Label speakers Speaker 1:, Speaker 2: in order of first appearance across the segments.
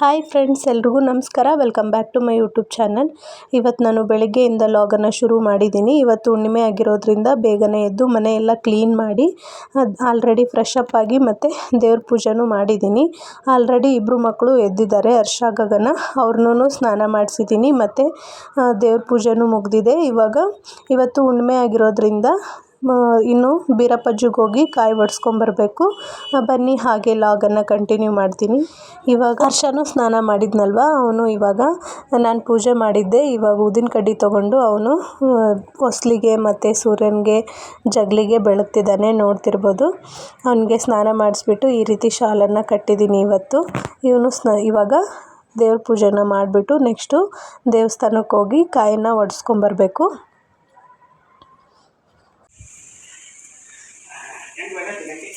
Speaker 1: Hi friends ಎಲ್ರಿಗೂ ನಮಸ್ಕಾರ. Welcome back to my YouTube channel ಇವತ್ತು ನಾನು ಬೆಳಗ್ಗೆಯಿಂದ ಲಾಗನ್ನು ಶುರು ಮಾಡಿದ್ದೀನಿ. ಇವತ್ತು ಹುಣ್ಣಿಮೆ ಆಗಿರೋದ್ರಿಂದ ಬೇಗನೆ ಎದ್ದು ಮನೆಯೆಲ್ಲ ಕ್ಲೀನ್ ಮಾಡಿ ಆಲ್ರೆಡಿ ಫ್ರೆಶ್ ಅಪ್ ಆಗಿ ಮತ್ತು ದೇವ್ರ ಪೂಜೆನೂ ಮಾಡಿದ್ದೀನಿ. ಆಲ್ರೆಡಿ ಇಬ್ಬರು ಮಕ್ಕಳು ಎದ್ದಿದ್ದಾರೆ, ಹರ್ಷ, ಗಗನ. ಅವ್ರನ್ನೂ ಸ್ನಾನ ಮಾಡಿಸಿದ್ದೀನಿ. ಮತ್ತು ದೇವ್ರ ಪೂಜೆನೂ ಮುಗಿದಿದೆ. ಇವಾಗ, ಇವತ್ತು ಹುಣ್ಣಿಮೆ ಆಗಿರೋದ್ರಿಂದ ಇನ್ನು ಬೀರಪ್ಪಜ್ಜಿಗೆ ಹೋಗಿ ಕಾಯಿ ಒಡ್ಸ್ಕೊಂಬರ್ಬೇಕು. ಬನ್ನಿ, ಹಾಗೆ ಲಾಗನ್ನು ಕಂಟಿನ್ಯೂ ಮಾಡ್ತೀನಿ. ಇವಾಗ ಹರ್ಷನೂ ಸ್ನಾನ ಮಾಡಿದ್ನಲ್ವ? ಅವನು ಇವಾಗ ನಾನು ಪೂಜೆ ಮಾಡಿದ್ದೆ. ಇವಾಗ ಊದಿನ ಕಡ್ಡಿ ತೊಗೊಂಡು ಅವನು ಹೊಸ್ಲಿಗೆ ಮತ್ತು ಸೂರ್ಯನಿಗೆ ಜಗಲಿಗೆ ಬೆಳಗ್ತಿದ್ದಾನೆ ನೋಡ್ತಿರ್ಬೋದು. ಅವನಿಗೆ ಸ್ನಾನ ಮಾಡಿಸ್ಬಿಟ್ಟು ಈ ರೀತಿ ಶಾಲನ್ನು ಕಟ್ಟಿದ್ದೀನಿ ಇವತ್ತು. ಇವನು ಸ್ನ, ಇವಾಗ ದೇವ್ರ ಪೂಜೆನ ಮಾಡಿಬಿಟ್ಟು ನೆಕ್ಸ್ಟು ದೇವಸ್ಥಾನಕ್ಕೆ ಹೋಗಿ ಕಾಯನ್ನು ಒಡ್ಸ್ಕೊಂಬರ್ಬೇಕು.
Speaker 2: Yang gimana tuh nanti?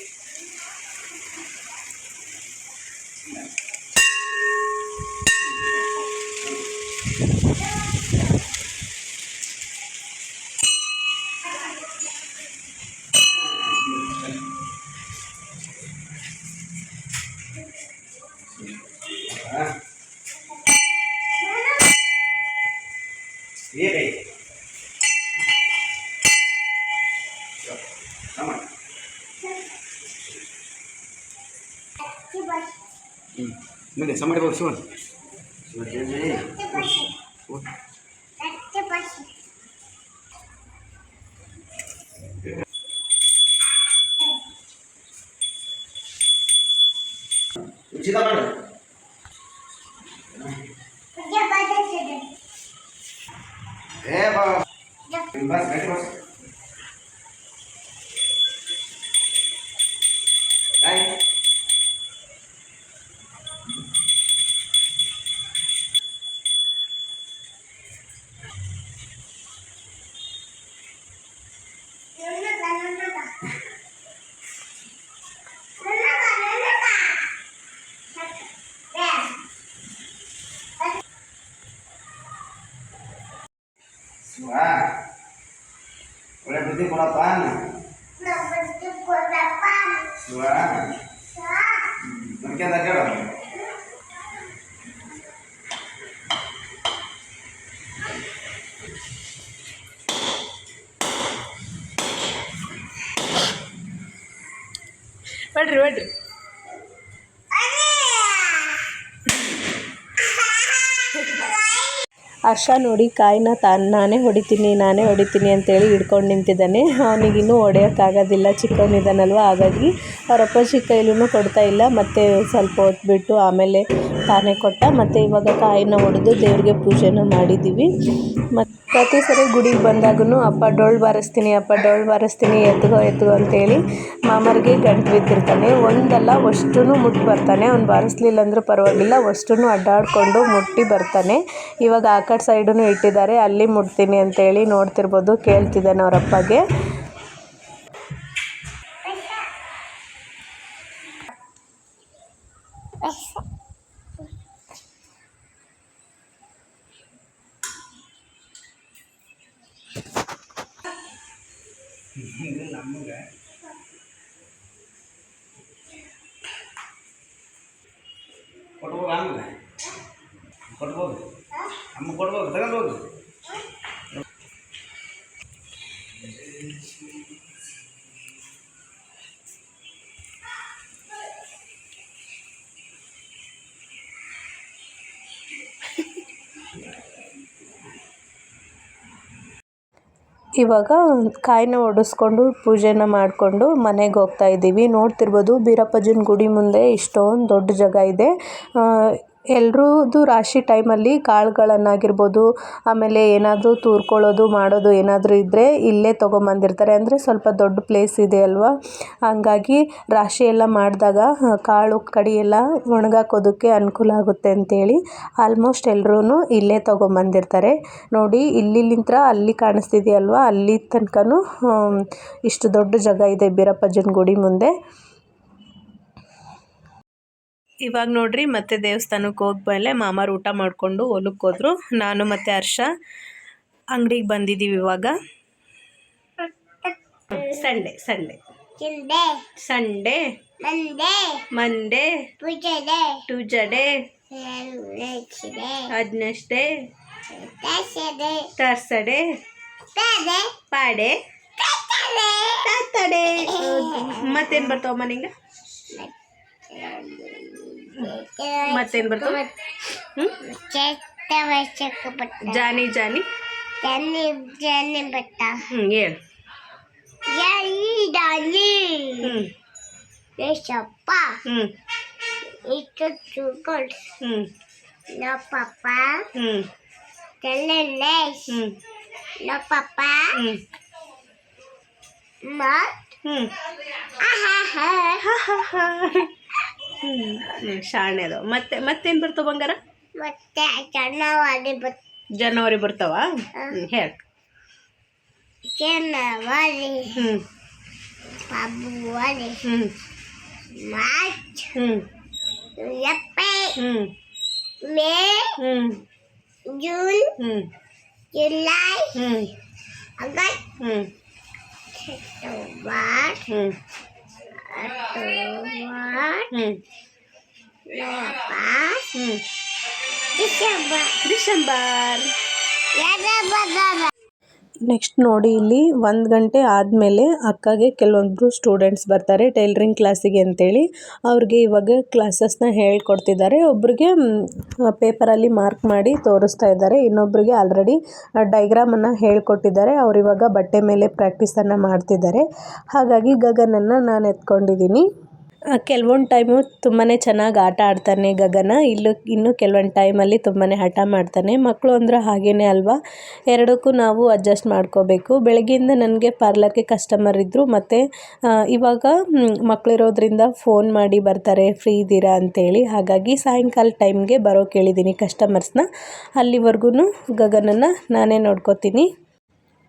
Speaker 2: Iya deh. Sama. ನಿನ್ನೆ ಸಮಯ ಬರ್ಸೋಣ ಉಚಿತ ಮಾಡಿ ಏ ಬಾ bus Wah. Boleh berhenti balapan. Boleh berhenti balapan. Kira.
Speaker 1: Waduh, waduh. Harsha ನೋಡಿ, ಕಾಯಿನ ತಾನು, ನಾನೇ ಹೊಡಿತೀನಿ ನಾನೇ ಹೊಡಿತೀನಿ ಅಂತೇಳಿ ಹಿಡ್ಕೊಂಡು ನಿಂತಿದ್ದಾನೆ. ಅವನಿಗಿನ್ನೂ ಹೊಡೆಯೋಕ್ಕಾಗೋದಿಲ್ಲ ಚಿಕ್ಕವನಿದ್ದಾನಲ್ವ ಹಾಗಾಗಿ ಅವರಪ್ಪಾಜಿ ಕೈಲೂ ಕೊಡ್ತಾ ಇಲ್ಲ. ಮತ್ತು ಸ್ವಲ್ಪ ಹೊತ್ತು ಬಿಟ್ಟು ಆಮೇಲೆ ತಾನೇ ಕೊಟ್ಟ. ಮತ್ತು ಇವಾಗ ಕಾಯಿನ ಹೊಡೆದು ದೇವ್ರಿಗೆ ಪೂಜೆನ ಮಾಡಿದ್ದೀವಿ ಮತ್ತು ಪ್ರತಿ ಸರಿ ಗುಡಿಗೆ ಬಂದಾಗೂ ಅಪ್ಪ ಡೊಳ್ಳು ಬಾರಿಸ್ತೀನಿ, ಅಪ್ಪ ಡೊಳ್ಳು ಬಾರಿಸ್ತೀನಿ, ಎತ್ಗೋ ಎತ್ಗೋ ಅಂತೇಳಿ ಮಾಮರಿಗೆ ಗಂಟು ಬಿದ್ದಿರ್ತಾನೆ. ಒಂದಲ್ಲ ಅಷ್ಟೂ ಮುಟ್ಟಿ ಬರ್ತಾನೆ. ಅವ್ನು ಬಾರಿಸ್ಲಿಲ್ಲ ಅಂದರೂ ಪರವಾಗಿಲ್ಲ ಅಷ್ಟೂ ಅಡ್ಡಾಡಿಕೊಂಡು ಮುಟ್ಟಿ ಬರ್ತಾನೆ. ಇವಾಗ ಆ ಕಡೆ ಸೈಡೂ ಇಟ್ಟಿದ್ದಾರೆ. ಅಲ್ಲಿ ಮುಟ್ತೀನಿ ಅಂತೇಳಿ ನೋಡ್ತಿರ್ಬೋದು, ಕೇಳ್ತಿದ್ದಾನೆ ಅವ್ರ ಅಪ್ಪಗೆ
Speaker 2: ಕೊಡ್ಬೋದು ಆಮೇಲೆ ಕೊಡ್ಬೋದು ಅಮ್ಮ ಕೊಡ್ಬೋದು ತಗೊಂಡು ಹೋಗು
Speaker 1: ಇವಾಗ ಕಾಯಿನ ಒಡಿಸ್ಕೊಂಡು ಪೂಜೆನ ಮಾಡಿಕೊಂಡು ಮನೆಗೆ ಹೋಗ್ತಾ ಇದ್ದೀವಿ ನೋಡ್ತಿರ್ಬೋದು ಬೀರಪ್ಪಜ್ಜನ ಗುಡಿ ಮುಂದೆ ಇಷ್ಟೊಂದು ದೊಡ್ಡ ಜಾಗ ಇದೆ. ಎಲ್ರದ್ದು ರಾಶಿ ಟೈಮಲ್ಲಿ ಕಾಳುಗಳನ್ನಾಗಿರ್ಬೋದು, ಆಮೇಲೆ ಏನಾದರೂ ತೂರ್ಕೊಳ್ಳೋದು, ಮಾಡೋದು ಏನಾದರೂ ಇದ್ದರೆ ಇಲ್ಲೇ ತೊಗೊಂಬಂದಿರ್ತಾರೆ. ಅಂದರೆ ಸ್ವಲ್ಪ ದೊಡ್ಡ ಪ್ಲೇಸ್ ಇದೆ ಅಲ್ವಾ? ಹಂಗಾಗಿ ರಾಶಿ ಎಲ್ಲ ಮಾಡಿದಾಗ ಕಾಳು ಕಡಿ ಎಲ್ಲ ಒಣಗಾಕೋದಕ್ಕೆ ಅನುಕೂಲ ಆಗುತ್ತೆ ಅಂತೇಳಿ ಆಲ್ಮೋಸ್ಟ್ ಎಲ್ರೂ ಇಲ್ಲೇ ತೊಗೊಂಬಂದಿರ್ತಾರೆ. ನೋಡಿ ಇಲ್ಲಿಲಿಂತ್ರ ಅಲ್ಲಿ ಕಾಣಿಸ್ತಿದೆಯಲ್ವಾ? ಅಲ್ಲಿ ತನಕನೂ ಇಷ್ಟು ದೊಡ್ಡ ಜಾಗ ಇದೆ ಬೀರಪ್ಪಜ್ಜನ ಗುಡಿ ಮುಂದೆ. ಇವಾಗ ನೋಡ್ರಿ ಮತ್ತೆ ದೇವಸ್ಥಾನಕ್ಕೆ ಹೋಗ್ಮೇಲೆ ಮಾಮಾರು ಊಟ ಮಾಡಿಕೊಂಡು ಹೊಲಕ್ಕೆ ಹೋದ್ರು. ನಾನು ಮತ್ತು ಹರ್ಷ ಅಂಗಡಿಗೆ ಬಂದಿದ್ದೀವಿ ಇವಾಗ. Sunday Sunday Sunday Monday Tuesday ಅದನ್ನಷ್ಟೇ Thursday Friday ತಾತಡೆ ಮತ್ತೇನು ಬರ್ತಾವಮ್ಮ ನಿಂಗೆ? ಮತ್ತೇನು ಬರ್ತಾವ ಹ್ಞೂ ಜಾನಿ ಜಾನಿ
Speaker 3: ಜನ್ನಿ ಬಟ್ಟ
Speaker 1: ಹ್ಞೂ ಹೇಳು
Speaker 3: ಡಾಲಿ
Speaker 1: ಹ್ಞೂ
Speaker 3: ಯಶಪ್ಪ
Speaker 1: ಹ್ಞೂ
Speaker 3: ಇಷ್ಟು ಚುಕೊಳ್
Speaker 1: ಹ್ಞೂ
Speaker 3: ನೋ ಪಪ್ಪ
Speaker 1: ಹ್ಞೂ
Speaker 3: ತೆಲ್ಲೆಣ್ಣೆ
Speaker 1: ಹ್ಞೂ
Speaker 3: ನೋ ಪಪ್ಪ
Speaker 1: ಹ್ಞೂ
Speaker 3: ಮತ್
Speaker 1: ಹ್ಞೂ
Speaker 3: ಆಹಾ
Speaker 1: ಹ್ಞೂ ಶಾಣೆ ಅದಾವ ಮತ್ತೆ ಮತ್ತೇನು ಬರ್ತಾವ ಬಂಗಾರ
Speaker 3: ಮತ್ತೆ ಚೆನ್ನಾಗಿ ಬಟ್
Speaker 1: ಜನವರಿ ಬರ್ತಾವ ಹ್ಞೂ ಹೇಳಿ
Speaker 3: ಚೆನ್ನಾಗಿ
Speaker 1: ಹ್ಞೂ
Speaker 3: ಪಬ್ಬುವರಿ
Speaker 1: ಹ್ಞೂ
Speaker 3: ಮಾರ್ಚ್
Speaker 1: ಹ್ಞೂ
Speaker 3: ಏಪ್ರಿಲ್
Speaker 1: ಹ್ಞೂ
Speaker 3: ಮೇ
Speaker 1: ಹ್ಞೂ
Speaker 3: ಜೂನ್
Speaker 1: ಹ್ಞೂ
Speaker 3: ಜುಲೈ
Speaker 1: ಹ್ಞೂ
Speaker 3: ಆಗಸ್ಟ್
Speaker 1: ಹ್ಞೂ
Speaker 3: ಸೆಪ್ಟೆಂಬರ್
Speaker 1: ಹ್ಞೂ keluar
Speaker 3: lepas
Speaker 1: hmm.
Speaker 3: disambar.
Speaker 1: Disambar.
Speaker 3: Ya
Speaker 1: next ನೋಡಿ ಇಲ್ಲಿ ಒಂದು ಗಂಟೆ ಆದಮೇಲೆ ಅಕ್ಕಗೆ ಕೆಲವೊಬ್ಬರು ಸ್ಟೂಡೆಂಟ್ಸ್ ಬರ್ತಾರೆ ಟೈಲರಿಂಗ್ ಕ್ಲಾಸಿಗೆ ಅಂತೇಳಿ. ಅವ್ರಿಗೆ ಇವಾಗ ಕ್ಲಾಸಸ್ನ ಹೇಳ್ಕೊಡ್ತಿದ್ದಾರೆ. ಒಬ್ರಿಗೆ ಪೇಪರಲ್ಲಿ ಮಾರ್ಕ್ ಮಾಡಿ ತೋರಿಸ್ತಾ ಇದ್ದಾರೆ. ಇನ್ನೊಬ್ರಿಗೆ ಆಲ್ರೆಡಿ ಡೈಗ್ರಾಮನ್ನು ಹೇಳ್ಕೊಟ್ಟಿದ್ದಾರೆ. ಅವ್ರು ಇವಾಗ ಬಟ್ಟೆ ಮೇಲೆ ಪ್ರಾಕ್ಟೀಸನ್ನು ಮಾಡ್ತಿದ್ದಾರೆ. ಹಾಗಾಗಿ ಗಗನನ್ನು ನಾನು ಎತ್ಕೊಂಡಿದ್ದೀನಿ ಕೆಲವೊಂದು ಟೈಮು ತುಂಬಾ ಚೆನ್ನಾಗಿ ಆಟ ಆಡ್ತಾನೆ ಗಗನ. ಇಲ್ಲೂ, ಇನ್ನು ಕೆಲವೊಂದು ಟೈಮಲ್ಲಿ ತುಂಬಾ ಹಠ ಮಾಡ್ತಾನೆ. ಮಕ್ಕಳು ಅಂದ್ರೆ ಹಾಗೇನೆ ಅಲ್ವಾ? ಎರಡಕ್ಕೂ ನಾವು ಅಡ್ಜಸ್ಟ್ ಮಾಡ್ಕೋಬೇಕು. ಬೆಳಗ್ಗೆಯಿಂದ ನನಗೆ ಪಾರ್ಲರ್ಗೆ ಕಸ್ಟಮರ್ ಇದ್ದರು ಮತ್ತು ಇವಾಗ ಮಕ್ಕಳಿರೋದ್ರಿಂದ ಫೋನ್ ಮಾಡಿ ಬರ್ತಾರೆ, ಫ್ರೀ ಇದ್ದೀರಾ? ಅಂತೇಳಿ. ಹಾಗಾಗಿ ಸಾಯಂಕಾಲ ಟೈಮ್ಗೆ ಬರೋ ಕೇಳಿದ್ದೀನಿ ಕಸ್ಟಮರ್ಸ್ನ ಅಲ್ಲಿವರೆಗೂ ಗಗನನ್ನು ನಾನೇ ನೋಡ್ಕೋತೀನಿ.